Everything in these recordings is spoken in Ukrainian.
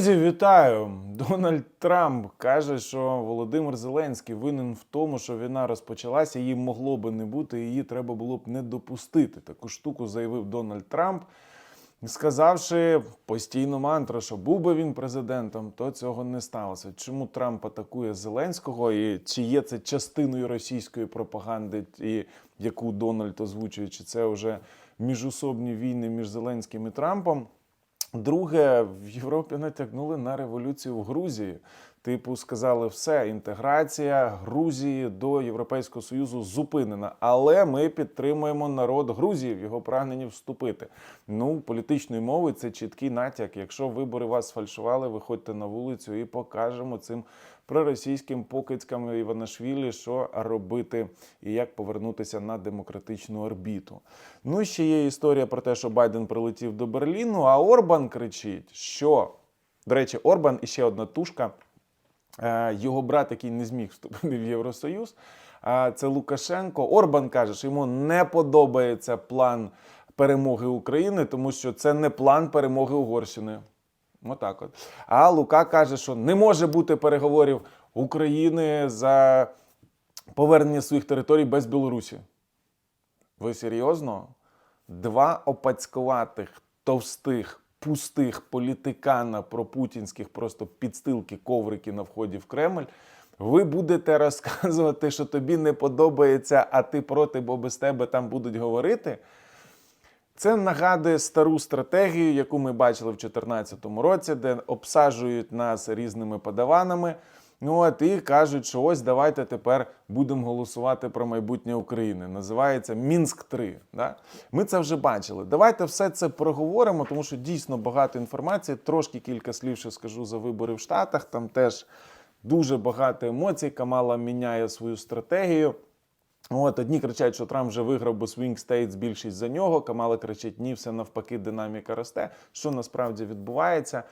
Друзі, вітаю! Дональд Трамп каже, що Володимир Зеленський винен в тому, що війна розпочалася, її могло би не бути, її треба було б не допустити. Таку штуку заявив Дональд Трамп, сказавши постійно мантру, що був би він президентом, то цього не сталося. Чому Трамп атакує Зеленського і чи є це частиною російської пропаганди, і яку Дональд озвучує, чи це вже міжособні війни між Зеленським і Трампом? Друге, в Європі натякнули на революцію в Грузії. Типу, сказали, все, інтеграція Грузії до Європейського Союзу зупинена. Але ми підтримуємо народ Грузії в його прагненні вступити. Ну, політичною мовою це чіткий натяк. Якщо вибори вас сфальшували, виходьте на вулицю і покажемо цим проросійським покидькам Іванашвілі, що робити і як повернутися на демократичну орбіту. Ну, ще є історія про те, що Байден прилетів до Берліну, а Орбан кричить, що до речі, Орбан і ще одна тушка. Е, Його брат, який не зміг вступити в Євросоюз, це Лукашенко. Орбан каже, що йому не подобається план перемоги України, тому що це не план перемоги Угорщини. Отак от. А Лука каже, що не може бути переговорів України за повернення своїх територій без Білорусі. Ви серйозно? Два опацькуватих, товстих, пустих політикана пропутінських просто підстилки, коврики на вході в Кремль. Ви будете розказувати, що тобі не подобається, а ти проти, бо без тебе там будуть говорити. Це нагадує стару стратегію, яку ми бачили в 2014 році, де обсаджують нас різними подаванами. Ну от і кажуть, що ось давайте тепер будемо голосувати про майбутнє України. Називається Мінськ 3 Да? Ми це вже бачили. Давайте все це проговоримо, тому що дійсно багато інформації. Трошки кілька слів ще скажу за вибори в Штатах. Там теж дуже багато емоцій. Камала міняє свою стратегію. От одні кричать, що Трамп вже виграв, бо Swing States більшість за нього. Камала кричить, ні, все навпаки, динаміка росте. Що насправді відбувається?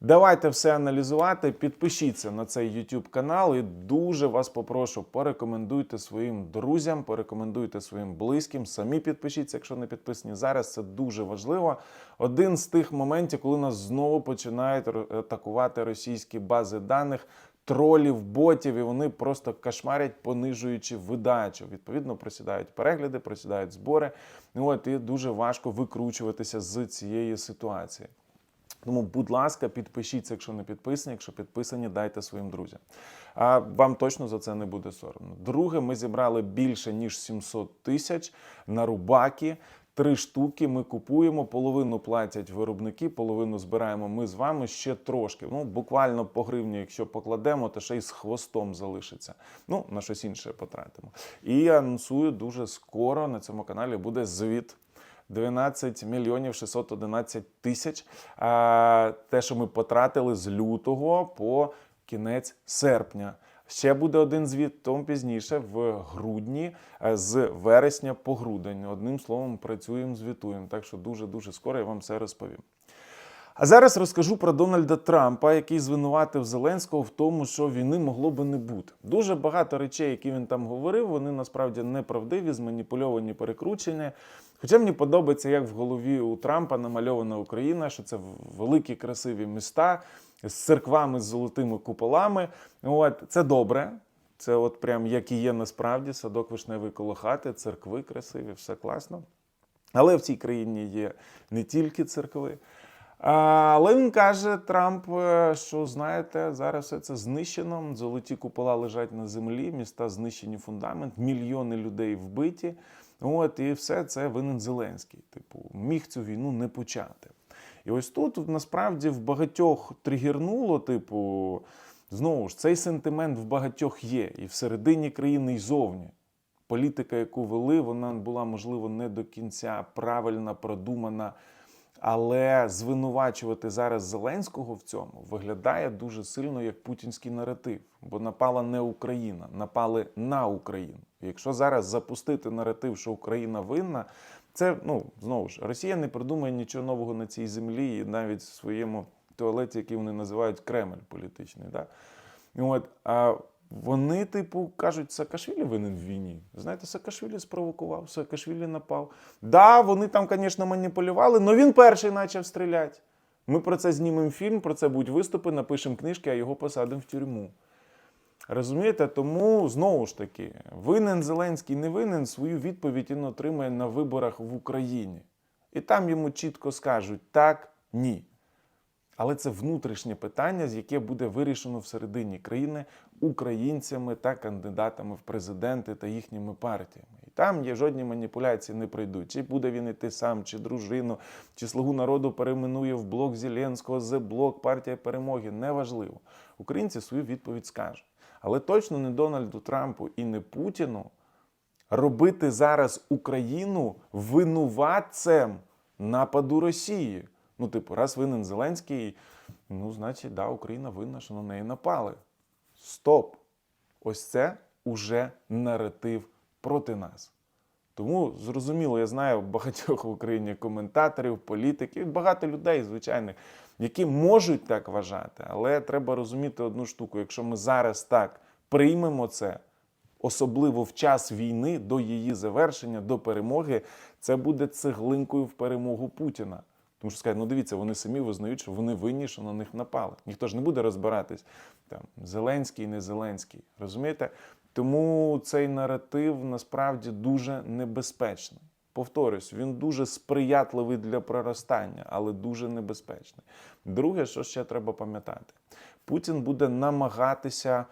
Давайте все аналізувати. Підпишіться на цей YouTube канал і дуже вас попрошу, порекомендуйте своїм друзям, порекомендуйте своїм близьким. Самі підпишіться, якщо не підписані зараз. Це дуже важливо. Один з тих моментів, коли нас знову починають атакувати російські бази даних. Тролів, ботів, і вони просто кошмарять, понижуючи видачу. Відповідно, просідають перегляди, просідають збори. Ну, От і дуже важко викручуватися з цієї ситуації. Тому, будь ласка, підпишіться, якщо не підписані. Якщо підписані, дайте своїм друзям. А вам точно за це не буде соромно. Друге, ми зібрали більше ніж 700 тисяч на рубаки. Три штуки ми купуємо, половину платять виробники, половину збираємо ми з вами ще трошки. Ну, буквально по гривні, якщо покладемо, то ще й з хвостом залишиться. Ну, на щось інше потратимо. І анонсую дуже скоро на цьому каналі буде звіт 12 мільйонів 611 тисяч. Те, що ми потратили з лютого по кінець серпня. Ще буде один звіт, тому пізніше, в грудні, е, з вересня по грудень. Одним словом, працюємо, звітуємо. Так що дуже дуже скоро я вам все розповім. А зараз розкажу про Дональда Трампа, який звинуватив Зеленського в тому, що війни могло би не бути. Дуже багато речей, які він там говорив, вони насправді неправдиві, зманіпульовані, перекручені. Хоча мені подобається, як в голові у Трампа намальована Україна, що це великі красиві міста з церквами з золотими куполами. От це добре. Це от прям як і є насправді садок вишневий коло хати, церкви красиві, все класно. Але в цій країні є не тільки церкви. Але він каже Трамп, е, що знаєте, зараз все це знищено. Золоті купола лежать на землі, міста знищені фундамент, мільйони людей вбиті. От і все це винен Зеленський. Типу, міг цю війну не почати. І ось тут насправді в багатьох тригернуло, типу, знову ж цей сентимент в багатьох є і всередині країни, і зовні. Політика, яку вели, вона була, можливо, не до кінця правильна, продумана. Але звинувачувати зараз Зеленського в цьому виглядає дуже сильно як путінський наратив, бо напала не Україна, напали на Україну. Якщо зараз запустити наратив, що Україна винна, це ну знову ж Росія не придумає нічого нового на цій землі, і навіть в своєму туалеті, який вони називають Кремль політичний. Да? От, а вони, типу, кажуть, Саакашвілі винен в війні. Знаєте, Саакашвілі спровокував, Саакашвілі напав. Да, вони там, звісно, маніпулювали, але він перший почав стріляти. Ми про це знімемо фільм, про це будуть виступи, напишемо книжки, а його посадимо в тюрму. Розумієте, тому знову ж таки, винен Зеленський не винен, свою відповідь він отримає на виборах в Україні. І там йому чітко скажуть так, ні. Але це внутрішнє питання, з яке буде вирішено всередині країни українцями та кандидатами в президенти та їхніми партіями. І там є жодні маніпуляції не пройдуть. Чи буде він іти сам, чи дружину, чи слугу народу перейменує в блок Зеленського, зе блок, партія перемоги. Неважливо. Українці свою відповідь скажуть. Але точно не Дональду Трампу і не Путіну робити зараз Україну винуватцем нападу Росії. Ну, типу, раз винен Зеленський, ну, значить, да, Україна винна, що на неї напали. Стоп! Ось це уже наратив проти нас. Тому зрозуміло, я знаю багатьох в Україні коментаторів, політиків, багато людей, звичайних, які можуть так вважати, але треба розуміти одну штуку: якщо ми зараз так приймемо це, особливо в час війни, до її завершення, до перемоги, це буде цеглинкою в перемогу Путіна. Тому що скажуть, ну дивіться, вони самі визнають, що вони винні, що на них напали. Ніхто ж не буде розбиратись там Зеленський, не Зеленський. Розумієте? Тому цей наратив насправді дуже небезпечний. Повторюсь, він дуже сприятливий для проростання, але дуже небезпечний. Друге, що ще треба пам'ятати, Путін буде намагатися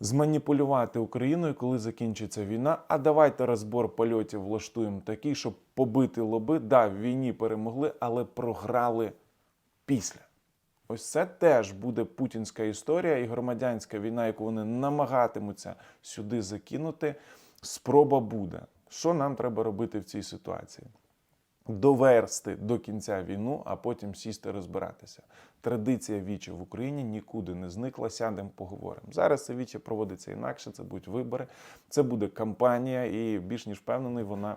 зманіпулювати Україною, коли закінчиться війна. А давайте розбор польотів влаштуємо такий, щоб побити лоби. Да, в війні перемогли, але програли після. Ось це теж буде путінська історія і громадянська війна, яку вони намагатимуться сюди закинути. Спроба буде. Що нам треба робити в цій ситуації? Доверсти до кінця війну, а потім сісти розбиратися. Традиція вічі в Україні нікуди не зникла. Сядемо, поговоримо. Зараз це віче проводиться інакше. Це будуть вибори, це буде кампанія, і більш ніж впевнений, вона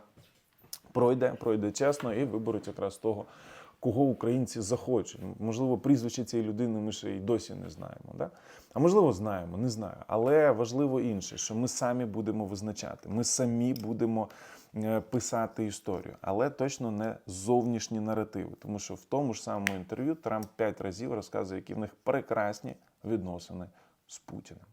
пройде, пройде чесно і виберуть якраз того, кого українці захочуть. Можливо, прізвище цієї людини ми ще й досі не знаємо. Да? А можливо, знаємо, не знаю. Але важливо інше, що ми самі будемо визначати. Ми самі будемо писати історію, але точно не зовнішні наративи. Тому що в тому ж самому інтерв'ю Трамп п'ять разів розказує, які в них прекрасні відносини з Путіним.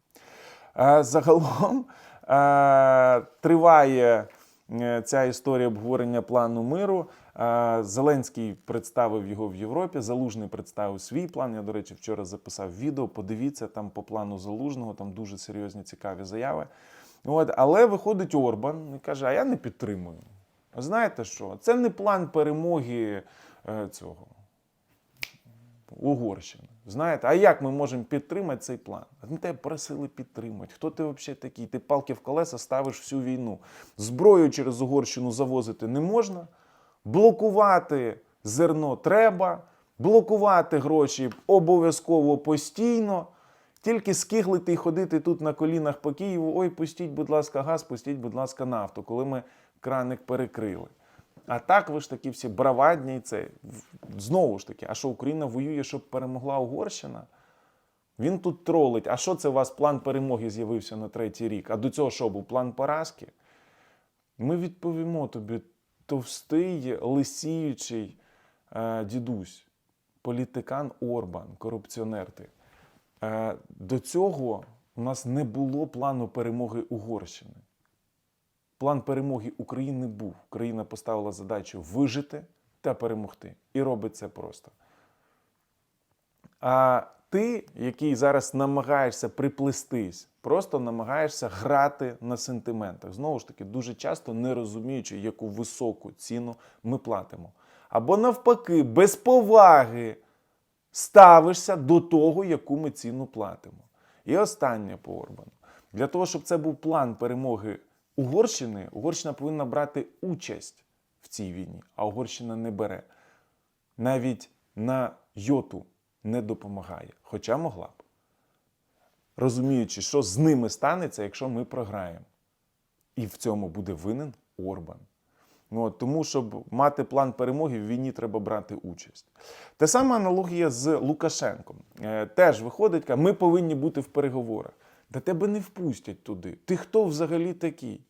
Е, Загалом е, триває е, ця історія обговорення плану миру. Е, Зеленський представив його в Європі. Залужний представив свій план. Я, до речі, вчора записав відео. Подивіться там по плану залужного, там дуже серйозні цікаві заяви. От, але виходить Орбан і каже: А я не підтримую. Знаєте що? Це не план перемоги е, цього Угорщини. Знаєте, а як ми можемо підтримати цей план? Ми тебе просили підтримати. Хто ти взагалі такий? Ти палки в колеса ставиш всю війну. Зброю через Угорщину завозити не можна. Блокувати зерно треба, блокувати гроші обов'язково постійно. Тільки скиглити і ходити тут на колінах по Києву. Ой, пустіть, будь ласка, газ, пустіть, будь ласка, нафту, коли ми краник перекрили. А так ви ж такі всі бравадні і це. Знову ж таки, а що Україна воює, щоб перемогла Угорщина? Він тут тролить. А що це у вас план перемоги з'явився на третій рік? А до цього що був план поразки? Ми відповімо тобі товстий, лисіючий е, дідусь, політикан Орбан, корупціонер ти. Е, до цього у нас не було плану перемоги Угорщини. План перемоги України був. Україна поставила задачу вижити та перемогти. І робить це просто. А ти, який зараз намагаєшся приплестись, просто намагаєшся грати на сентиментах. Знову ж таки, дуже часто не розуміючи, яку високу ціну ми платимо. Або навпаки, без поваги ставишся до того, яку ми ціну платимо. І останнє по Орбану. Для того, щоб це був план перемоги Угорщини, Угорщина повинна брати участь в цій війні, а Угорщина не бере. Навіть на йоту не допомагає, хоча могла б. Розуміючи, що з ними станеться, якщо ми програємо. І в цьому буде винен Орбан. Ну, от, тому, щоб мати план перемоги, в війні треба брати участь. Та сама аналогія з Лукашенком. Е, теж виходить, каже, ми повинні бути в переговорах. Та тебе не впустять туди. Ти хто взагалі такий?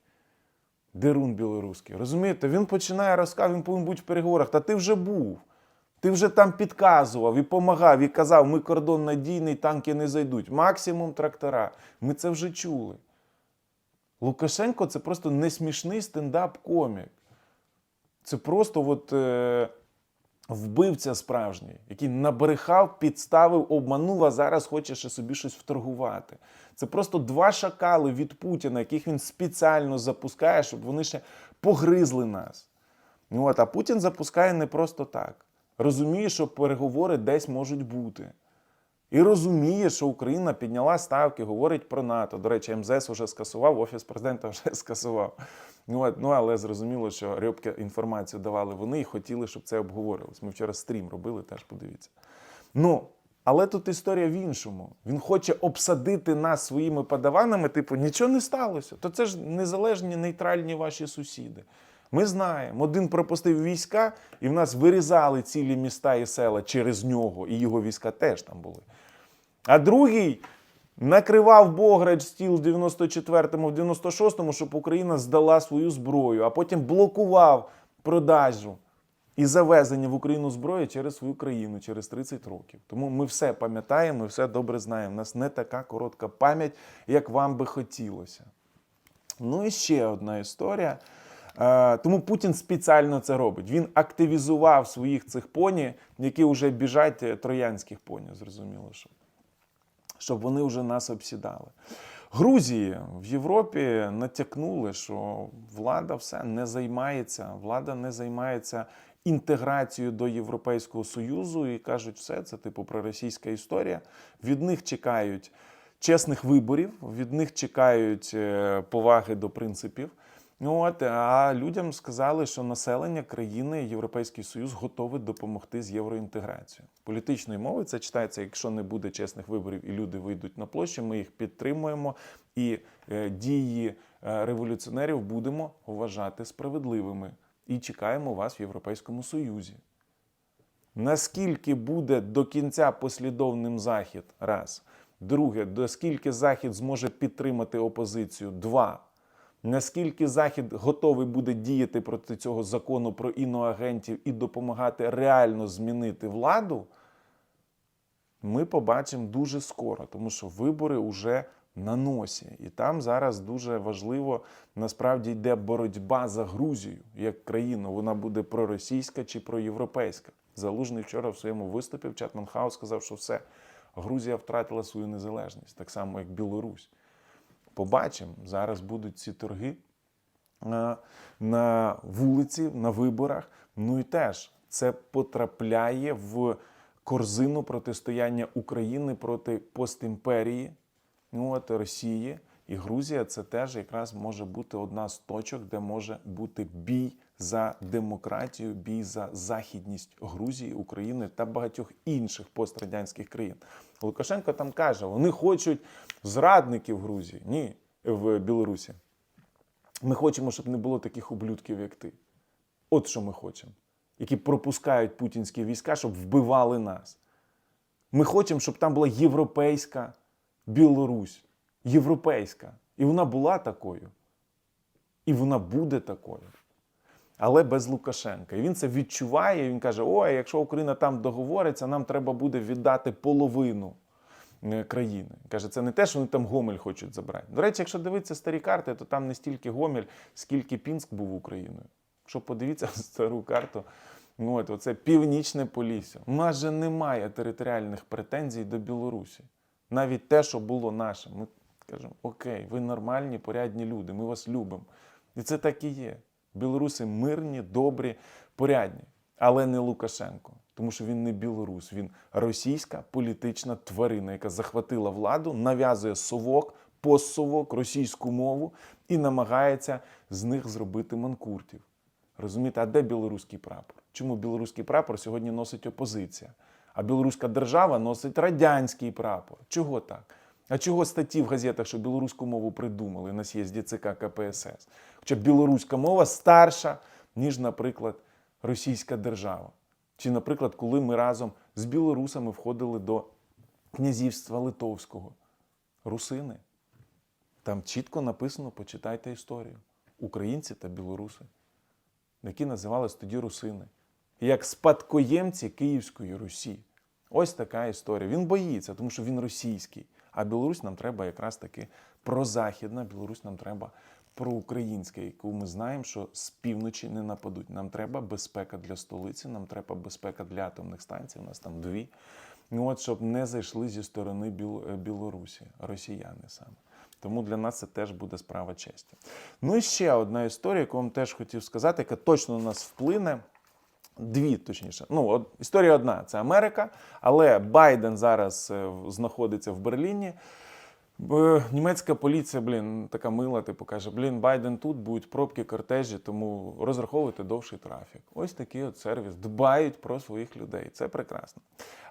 Дерун білоруський. Розумієте, він починає розказувати, він повинен бути в переговорах. Та ти вже був. Ти вже там підказував і помагав, і казав, ми кордон надійний, танки не зайдуть. Максимум трактора. Ми це вже чули. Лукашенко це просто несмішний стендап-комік. Це просто от, е, вбивця справжній, який набрехав, підставив, обманув, а зараз хоче ще собі щось вторгувати. Це просто два шакали від Путіна, яких він спеціально запускає, щоб вони ще погризли нас. Ну, от, а Путін запускає не просто так. Розуміє, що переговори десь можуть бути. І розуміє, що Україна підняла ставки, говорить про НАТО. До речі, МЗС вже скасував, Офіс президента вже скасував. Ну, ну але зрозуміло, що рибки інформацію давали вони і хотіли, щоб це обговорювалось. Ми вчора стрім робили, теж подивіться. Ну, але тут історія в іншому. Він хоче обсадити нас своїми подаванами, типу, нічого не сталося. То це ж незалежні нейтральні ваші сусіди. Ми знаємо, один пропустив війська, і в нас вирізали цілі міста і села через нього, і його війська теж там були. А другий накривав Бограч стіл в 94-му, в 96-му, щоб Україна здала свою зброю, а потім блокував продажу і завезення в Україну зброї через свою країну через 30 років. Тому ми все пам'ятаємо, ми все добре знаємо. У нас не така коротка пам'ять, як вам би хотілося. Ну і ще одна історія. Е, Тому Путін спеціально це робить. Він активізував своїх цих поні, які вже біжать е, троянських поні, зрозуміло, що щоб вони вже нас обсідали. Грузії в Європі натякнули, що влада все не займається, влада не займається інтеграцією до Європейського Союзу і кажуть, все це типу проросійська історія. Від них чекають чесних виборів, від них чекають е, поваги до принципів. Ну, От, а людям сказали, що населення країни Європейський Союз готове допомогти з євроінтеграцією. Політичною мовою це читається, якщо не буде чесних виборів і люди вийдуть на площу, ми їх підтримуємо і е, дії е, революціонерів будемо вважати справедливими і чекаємо вас в Європейському Союзі. Наскільки буде до кінця послідовним захід? Раз. Друге, наскільки захід зможе підтримати опозицію? Два. Наскільки Захід готовий буде діяти проти цього закону про іноагентів і допомагати реально змінити владу, ми побачимо дуже скоро, тому що вибори вже на носі. І там зараз дуже важливо насправді йде боротьба за Грузію як країну. Вона буде проросійська чи проєвропейська. Залужний вчора в своєму виступі в Чатман Хаус сказав, що все, Грузія втратила свою незалежність, так само як Білорусь. Побачимо, зараз будуть ці торги е, на вулиці, на виборах. Ну і теж це потрапляє в корзину протистояння України проти постімперії, ну от Росії. І Грузія це теж якраз може бути одна з точок, де може бути бій за демократію, бій за західність Грузії, України та багатьох інших пострадянських країн. Лукашенко там каже, вони хочуть зрадників Грузії. Ні, в Білорусі. Ми хочемо, щоб не було таких ублюдків, як ти. От що ми хочемо, які пропускають путінські війська, щоб вбивали нас. Ми хочемо, щоб там була європейська Білорусь. Європейська. І вона була такою. І вона буде такою. Але без Лукашенка. І він це відчуває. Він каже: ой, якщо Україна там договориться, нам треба буде віддати половину країни. Каже, це не те, що вони там Гомель хочуть забрати. До речі, якщо дивитися старі карти, то там не стільки Гомель, скільки Пінськ був Україною. Якщо подивитися стару карту, ну от оце північне Полісся. У нас же немає територіальних претензій до Білорусі. Навіть те, що було наше. Ми кажемо, окей, ви нормальні, порядні люди, ми вас любимо. І це так і є. Білоруси мирні, добрі, порядні, але не Лукашенко, тому що він не білорус, він російська політична тварина, яка захватила владу, нав'язує совок, постсовок, російську мову і намагається з них зробити манкуртів. Розумієте, а де білоруський прапор? Чому білоруський прапор сьогодні носить опозиція? А білоруська держава носить радянський прапор. Чого так? А чого статті в газетах, що білоруську мову придумали на з'їзді ЦК КПСС? Хоча білоруська мова старша, ніж, наприклад, російська держава. Чи, наприклад, коли ми разом з білорусами входили до князівства Литовського. Русини. Там чітко написано, почитайте історію. Українці та білоруси, які називались тоді русини. як спадкоємці Київської Русі. Ось така історія. Він боїться, тому що він російський. А Білорусь нам треба якраз таки прозахідна, Білорусь нам треба проукраїнська, яку ми знаємо, що з півночі не нападуть. Нам треба безпека для столиці, нам треба безпека для атомних станцій. У нас там дві. Ну от щоб не зайшли зі сторони е, Білорусі, росіяни саме. Тому для нас це теж буде справа честі. Ну і ще одна історія, яку вам теж хотів сказати, яка точно на нас вплине. Дві, точніше. Ну, от, історія одна це Америка, але Байден зараз е, знаходиться в Берліні. Б- Німецька поліція, блін, така мила, типу каже: блін, Байден тут будуть пробки, кортежі, тому розраховуйте довший трафік. Ось такий от сервіс. Дбають про своїх людей. Це прекрасно.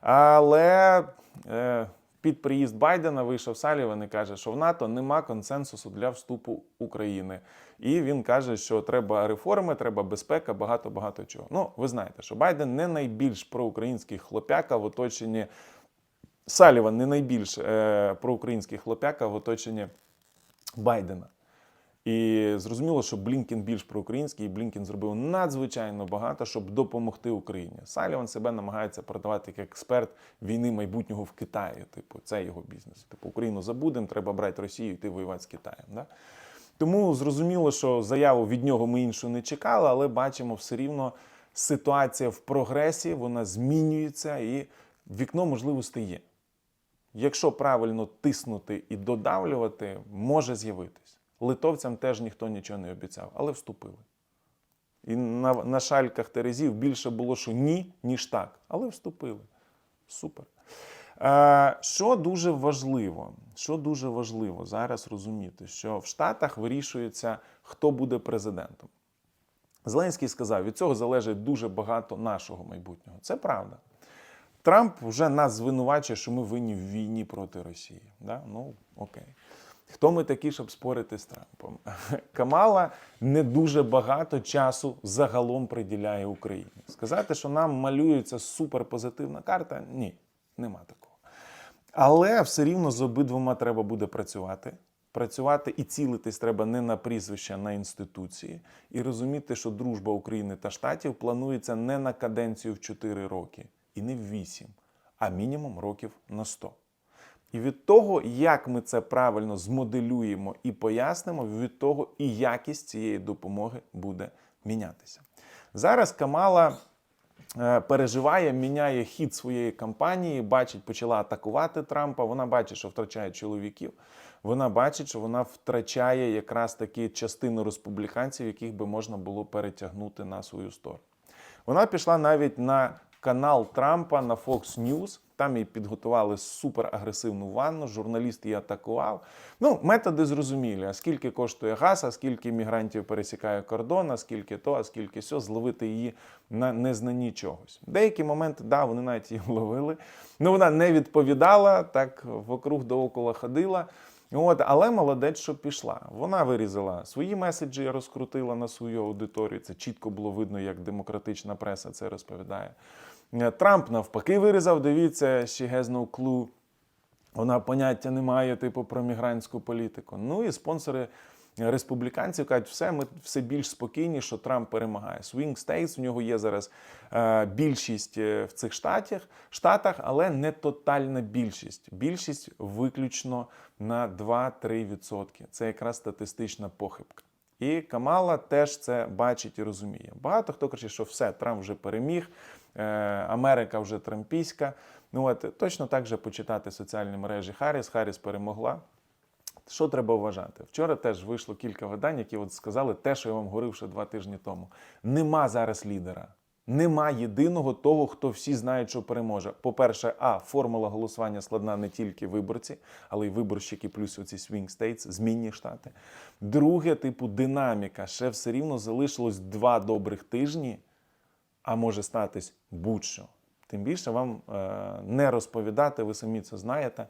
Але е, під приїзд Байдена вийшов Саліван і каже, що в НАТО нема консенсусу для вступу України. І він каже, що треба реформи, треба безпека, багато багато чого. Ну, ви знаєте, що Байден не найбільш проукраїнський хлопяка в оточенні. Саліван не найбільш е, проукраїнський хлопяка в оточенні Байдена. І зрозуміло, що Блінкен більш проукраїнський, і Блінкен зробив надзвичайно багато, щоб допомогти Україні. Саліван себе намагається продавати як експерт війни майбутнього в Китаї. Типу, це його бізнес. Типу, Україну забудемо, треба брати Росію йти воювати з Китаєм. Да? Тому зрозуміло, що заяву від нього ми іншу не чекали, але бачимо все рівно ситуація в прогресі, вона змінюється і вікно можливостей є. Якщо правильно тиснути і додавлювати, може з'явитись. Литовцям теж ніхто нічого не обіцяв, але вступили. І на, на шальках Терезів більше було, що ні, ніж так, але вступили. Супер. Е, що дуже важливо, що дуже важливо зараз розуміти, що в Штатах вирішується, хто буде президентом. Зеленський сказав, від цього залежить дуже багато нашого майбутнього. Це правда. Трамп вже нас звинувачує, що ми винні в війні проти Росії. Да? Ну, окей. Хто ми такі, щоб спорити з Трампом? Камала не дуже багато часу загалом приділяє Україні. Сказати, що нам малюється суперпозитивна карта, ні, нема такого. Але все рівно з обидвома треба буде працювати. Працювати і цілитись треба не на прізвища, на інституції, і розуміти, що дружба України та штатів планується не на каденцію в 4 роки і не в 8, а мінімум років на 100. І від того, як ми це правильно змоделюємо і пояснимо, від того і якість цієї допомоги буде мінятися. Зараз Камала переживає, міняє хід своєї кампанії, бачить, почала атакувати Трампа. Вона бачить, що втрачає чоловіків. Вона бачить, що вона втрачає якраз такі частину республіканців, яких би можна було перетягнути на свою сторону. Вона пішла навіть на канал Трампа на Fox News. Там їй підготували суперагресивну ванну. Журналіст її атакував. Ну, методи зрозумілі. А скільки коштує газ, а скільки мігрантів пересікає кордон, а скільки то, а скільки сьо, зловити її на незнанні чогось. Деякі моменти, да, вони навіть її ловили. Ну, вона не відповідала, так вокруг доокола ходила. От, але молодець, що пішла. Вона вирізала свої меседжі, розкрутила на свою аудиторію. Це чітко було видно, як демократична преса це розповідає. Е, Трамп навпаки вирізав. Дивіться, she has no clue. Вона поняття не має, типу, про мігрантську політику. Ну і спонсори республіканців кажуть, все, ми все більш спокійні, що Трамп перемагає. Swing States, в нього є зараз е, більшість е, в цих штатах, штатах, але не тотальна більшість. Більшість виключно на 2-3%. Це якраз статистична похибка. І Камала теж це бачить і розуміє. Багато хто каже, що все, Трамп вже переміг, Америка вже трампійська. Ну от точно так же почитати соціальні мережі Харріс. Харріс перемогла. Що треба вважати? Вчора теж вийшло кілька видань, які от сказали те, що я вам говорив ще два тижні тому. Нема зараз лідера. Нема єдиного того, хто всі знають, що переможе. По-перше, а формула голосування складна не тільки виборці, але й виборщики, плюс оці swing states, змінні штати. Друге, типу, динаміка. Ще все рівно залишилось два добрих тижні, а може статись будь-що. Тим більше вам е, не розповідати, ви самі це знаєте.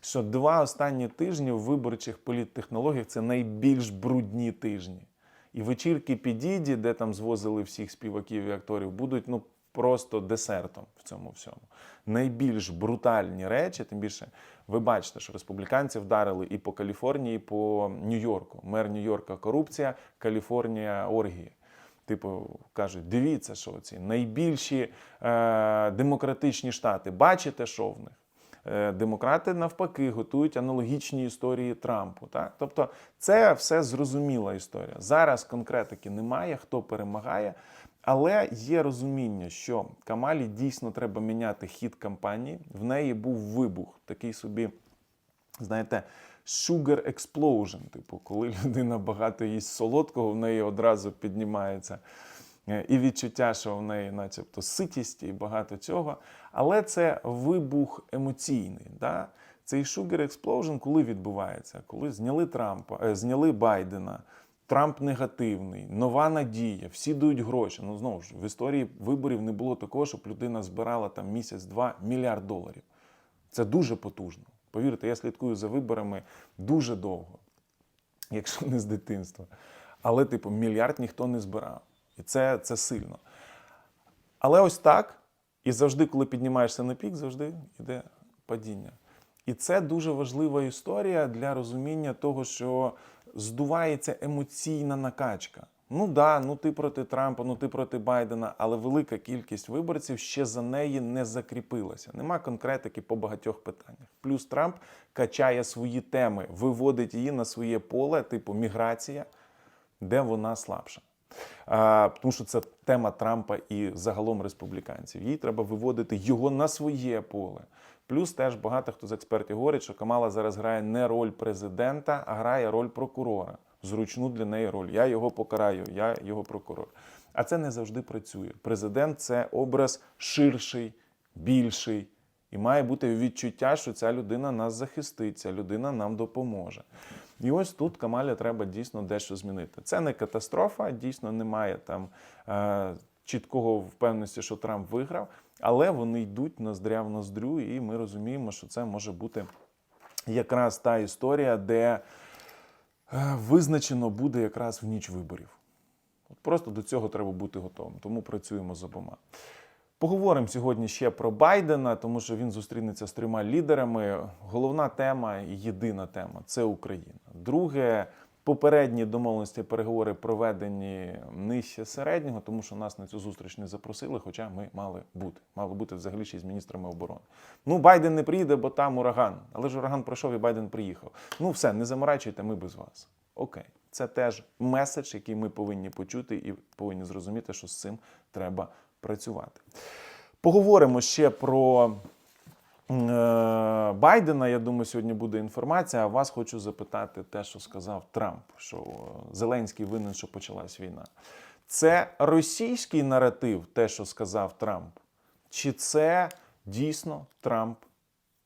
Що два останні тижні в виборчих політтехнологіях це найбільш брудні тижні. І вечірки підіді, де там звозили всіх співаків і акторів, будуть ну просто десертом в цьому всьому. Найбільш брутальні речі, тим більше ви бачите, що республіканці вдарили і по Каліфорнії, і по Нью-Йорку. Мер Нью-Йорка корупція, Каліфорнія оргії. Типу, кажуть, дивіться, що ці найбільші е, демократичні штати. Бачите, що в них? Е, Демократи навпаки готують аналогічні історії Трампу. Так? Тобто, це все зрозуміла історія. Зараз конкретики немає, хто перемагає, але є розуміння, що Камалі дійсно треба міняти хід кампанії. В неї був вибух, такий собі, знаєте, sugar explosion, типу, коли людина багато їсть солодкого, в неї одразу піднімається е, і відчуття, що в неї, начебто, ситість і багато цього. Але це вибух емоційний. Да? Цей sugar explosion коли відбувається? Коли зняли Трампа, е, зняли Байдена. Трамп негативний, нова надія, всі дають гроші. Ну знову ж в історії виборів не було такого, щоб людина збирала там місяць-два мільярд доларів. Це дуже потужно. Повірте, я слідкую за виборами дуже довго, якщо не з дитинства. Але, типу, мільярд ніхто не збирав. І це, це сильно. Але ось так. І завжди, коли піднімаєшся на пік, завжди йде падіння. І це дуже важлива історія для розуміння того, що здувається емоційна накачка. Ну да, ну ти проти Трампа, ну ти проти Байдена, але велика кількість виборців ще за неї не закріпилася. Нема конкретики по багатьох питаннях. Плюс Трамп качає свої теми, виводить її на своє поле, типу міграція, де вона слабша. А, тому що це тема Трампа і загалом республіканців. Їй треба виводити його на своє поле. Плюс теж багато хто з експертів говорить, що Камала зараз грає не роль президента, а грає роль прокурора. Зручну для неї роль. Я його покараю, я його прокурор. А це не завжди працює. Президент це образ ширший, більший. І має бути відчуття, що ця людина нас захистить, ця людина нам допоможе. І ось тут Камалі треба дійсно дещо змінити. Це не катастрофа, дійсно немає там е, чіткого впевненості, що Трамп виграв, але вони йдуть ноздря в ноздрю, і ми розуміємо, що це може бути якраз та історія, де визначено буде якраз в ніч виборів. От Просто до цього треба бути готовим, тому працюємо з обома. Поговоримо сьогодні ще про Байдена, тому що він зустрінеться з трьома лідерами. Головна тема і єдина тема це Україна. Друге, попередні домовленості переговори проведені нижче середнього, тому що нас на цю зустріч не запросили, хоча ми мали бути. Мали бути взагалі ще з міністрами оборони. Ну, Байден не приїде, бо там ураган. Але ж ураган пройшов і Байден приїхав. Ну, все, не заморачуйте, ми без вас. Окей. Це теж меседж, який ми повинні почути і повинні зрозуміти, що з цим треба працювати. Поговоримо ще про Байдена. Я думаю, сьогодні буде інформація. А вас хочу запитати те, що сказав Трамп, що е, Зеленський винен, що почалась війна. Це російський наратив, те, що сказав Трамп, чи це дійсно Трамп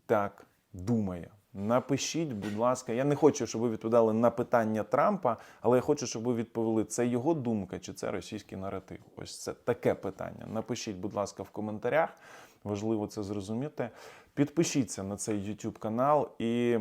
так думає? Напишіть, будь ласка. Я не хочу, щоб ви відповідали на питання Трампа, але я хочу, щоб ви відповіли, це його думка чи це російський наратив. Ось це таке питання. Напишіть, будь ласка, в коментарях. Важливо це зрозуміти. Підпишіться на цей YouTube канал і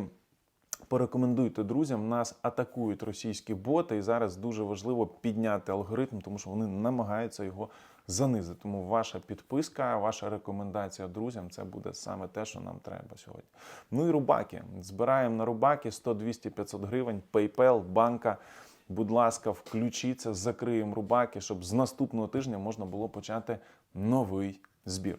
порекомендуйте друзям. Нас атакують російські боти, і зараз дуже важливо підняти алгоритм, тому що вони намагаються його занизити. Тому ваша підписка, ваша рекомендація друзям це буде саме те, що нам треба сьогодні. Ну і рубаки. Збираємо на рубаки 100, 200, 500 гривень, PayPal, банка. Будь ласка, включіться, закриємо рубаки, щоб з наступного тижня можна було почати новий збір.